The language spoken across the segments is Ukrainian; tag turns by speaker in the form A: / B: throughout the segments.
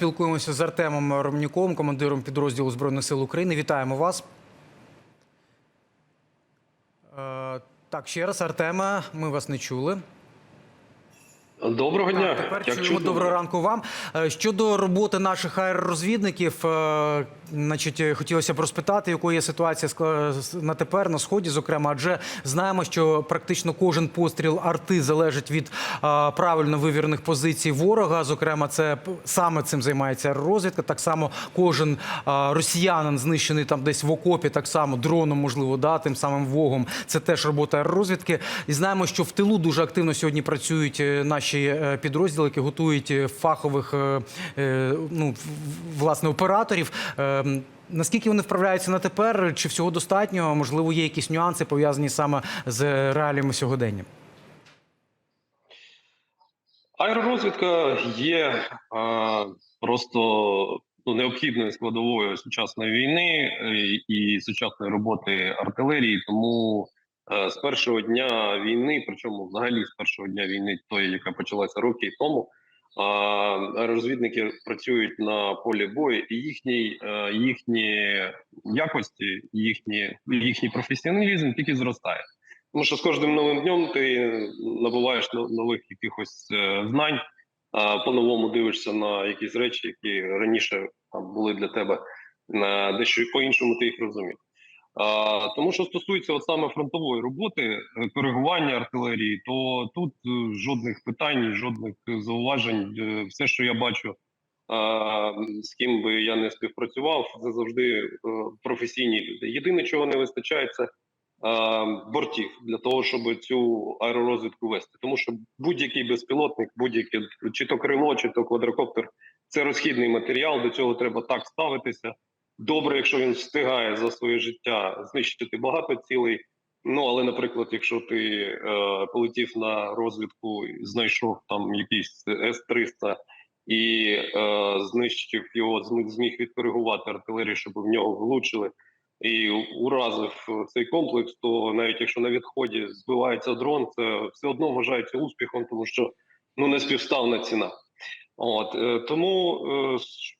A: спілкуємося з Артемом Ромнюком, командиром підрозділу Збройних сил України. Вітаємо вас. Е, Так, ще раз, Артема, ми вас не чули.
B: Доброго дня.
A: Так, тепер
B: Як
A: чуємо доброго ранку вам. Е, Щодо роботи наших аеророзвідників, е, значить, е, хотілося б розпитати, якою є ситуація на тепер на сході, зокрема, адже знаємо, що практично кожен постріл арти залежить від правильно вивірених позицій ворога. Зокрема, це саме цим займається аеророзвідка. Так само кожен росіянин знищений там десь в окопі, так само дроном, можливо, да, тим самим вогом. Це теж робота аеророзвідки. І знаємо, що в тилу дуже активно сьогодні працюють е, наші е, підрозділи, які готують е, фахових е, ну, власне операторів. Наскільки вони вправляються на тепер? Чи всього достатньо? Можливо, є якісь нюанси пов'язані саме з реаліями сьогодення?
B: Аеророзвідка є а, просто ну, необхідною складовою сучасної війни е, і сучасної роботи артилерії. Тому з першого дня війни, причому взагалі з першого дня війни, тої, яка почалася роки тому, а, аеророзвідники працюють на полі бою, і їхні, е, їхні якості, їхні, їхній професіоналізм тільки зростає. Тому що з кожним новим днем ти набуваєш нових якихось е, знань, по-новому дивишся на якісь речі, які раніше там були для тебе е, дещо по-іншому ти їх розумів. Тому що стосується от саме фронтової роботи, е, коригування артилерії, то тут е, жодних питань, жодних зауважень. Е, Все, що я бачу, з ким би я не співпрацював, це завжди професійні люди. Єдине, чого не вистачає, це бортів для того, щоб цю аеророзвідку вести. Тому що будь-який безпілотник, будь-який чи то крило, чи то квадрокоптер це розхідний матеріал. До цього треба так ставитися. Добре, якщо він встигає за своє життя знищити багато цілей. Ну але, наприклад, якщо ти е, полетів на розвідку, знайшов там якийсь С-300 і е, знищив його, зм- зміг відкоригувати артилерію, щоб в нього влучили, і уразив цей комплекс, то навіть якщо на відході збивається дрон, це все одно вважається успіхом, тому що ну не співставна ціна. От е, тому е, с-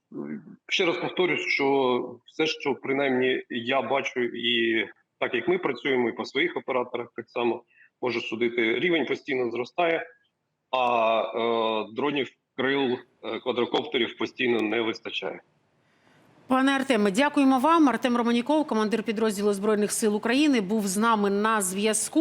B: ще раз повторюю, що все, що принаймні я бачу, і так як ми працюємо, і по своїх операторах так само можу судити, рівень постійно зростає, а е, дронів, крил, е, квадрокоптерів постійно не вистачає.
C: Пане Артеме, дякуємо вам. Артем Романіков, командир підрозділу збройних сил України, був з нами на зв'язку.